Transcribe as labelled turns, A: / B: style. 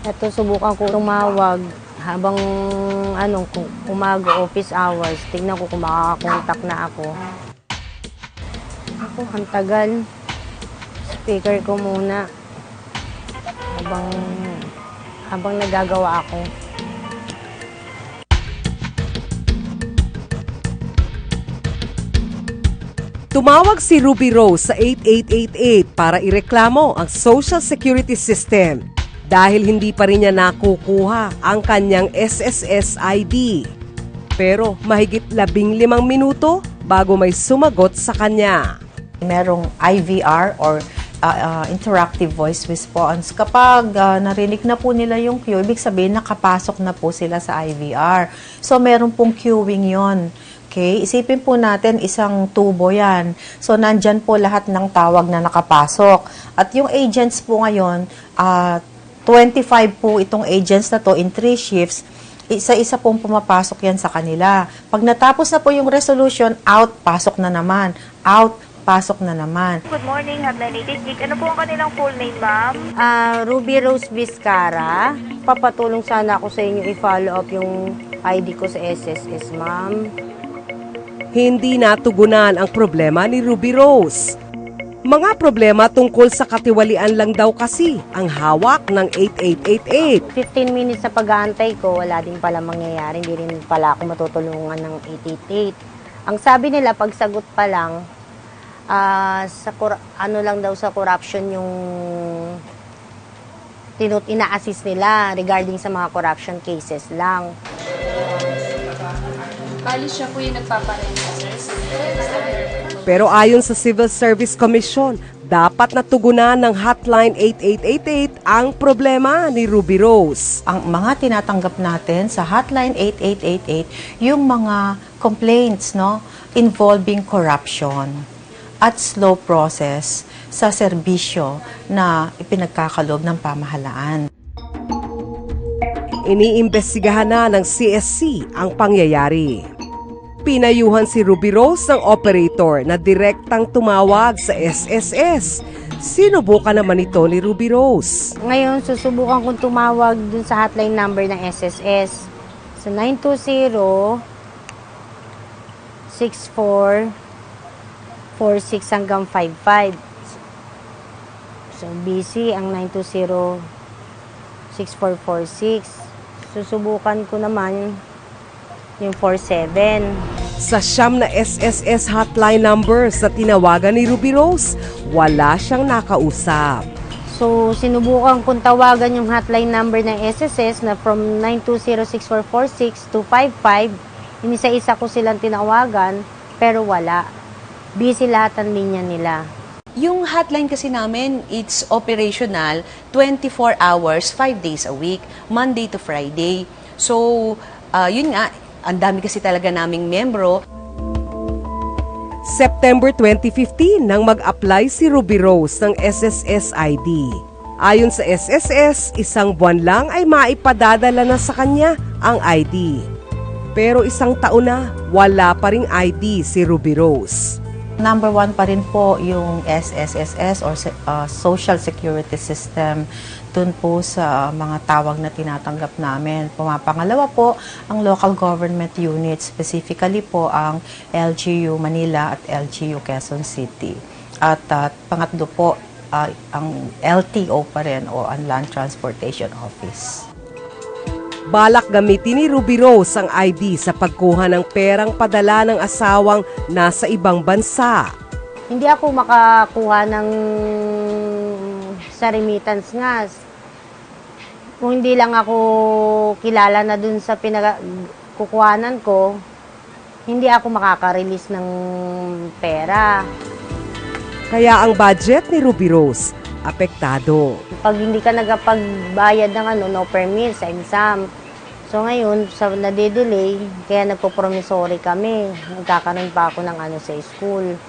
A: Ito, subukan ko tumawag habang ano, umaga office hours. Tingnan ko kung makakakontak na ako. Ako, ang tagal. Speaker ko muna. Habang, habang nagagawa ako.
B: Tumawag si Ruby Rose sa 8888 para ireklamo ang Social Security System dahil hindi pa rin niya nakukuha ang kanyang SSS ID. Pero mahigit labing limang minuto bago may sumagot sa kanya.
C: merong IVR or uh, uh, interactive voice response. Kapag uh, narinig na po nila yung cue, ibig sabihin nakapasok na po sila sa IVR. So, meron pong queuing yon. Okay? Isipin po natin isang tubo yan. So, nandyan po lahat ng tawag na nakapasok. At yung agents po ngayon, uh, 25 po itong agents na to in 3 shifts, isa-isa pong pumapasok yan sa kanila. Pag natapos na po yung resolution, out, pasok na naman. Out, pasok na naman.
D: Good morning, Hotline 88 Ano po ang kanilang full name, ma'am?
A: Ah, Ruby Rose Vizcara. Papatulong sana ako sa inyo i-follow up yung ID ko sa SSS, ma'am.
B: Hindi natugunan ang problema ni Ruby Rose. Mga problema tungkol sa katiwalian lang daw kasi ang hawak ng 8888.
A: 15 minutes sa pag-aantay ko, wala din pala mangyayari. Hindi rin pala ako matutulungan ng 888. Ang sabi nila, pag sagot pa lang, ah, sa ano lang daw sa corruption yung tinut ina-assist nila regarding sa mga corruption cases lang.
E: Bali siya po yung nagpaparenta, sir.
B: Pero ayon sa Civil Service Commission, dapat natugunan ng Hotline 8888 ang problema ni Ruby Rose.
C: Ang mga tinatanggap natin sa Hotline 8888, yung mga complaints no, involving corruption at slow process sa serbisyo na ipinagkakalob ng pamahalaan.
B: Iniimbestigahan na ng CSC ang pangyayari. Pinayuhan si Ruby Rose ng operator na direktang tumawag sa SSS. Sinubukan naman ito ni Ruby Rose.
A: Ngayon, susubukan kong tumawag dun sa hotline number ng SSS. Sa 920 64 46 hanggang 55. So, busy ang 920 6446. Susubukan ko naman yung 47.
B: Sa siyam na SSS hotline numbers na tinawagan ni Ruby Rose, wala siyang nakausap.
A: So, sinubukan kong tawagan yung hotline number ng SSS na from 920-6446 to 55. Inisa-isa ko silang tinawagan, pero wala. Busy lahat ang linya nila.
F: Yung hotline kasi namin, it's operational 24 hours, 5 days a week, Monday to Friday. So, uh, yun nga, ang dami kasi talaga naming membro.
B: September 2015 nang mag-apply si Ruby Rose ng SSS ID. Ayon sa SSS, isang buwan lang ay maipadadala na sa kanya ang ID. Pero isang taon na, wala pa ring ID si Ruby Rose.
C: Number one pa rin po yung SSSS or uh, Social Security System dun po sa mga tawag na tinatanggap namin. Pumapangalawa po ang local government units, specifically po ang LGU Manila at LGU Quezon City. At uh, pangatlo po uh, ang LTO pa rin o ang Land Transportation Office.
B: Balak gamitin ni Ruby Rose ang ID sa pagkuha ng perang padala ng asawang nasa ibang bansa.
A: Hindi ako makakuha ng sa remittance nga. Kung hindi lang ako kilala na dun sa pinagkukuhanan ko, hindi ako makaka-release ng pera.
B: Kaya ang budget ni Ruby Rose, apektado.
A: Pag hindi ka nagpagbayad ng ano, no permit sa exam. So ngayon, sa nade-delay, kaya nagpo-promissory kami. Nagkakaroon pa ako ng ano sa school.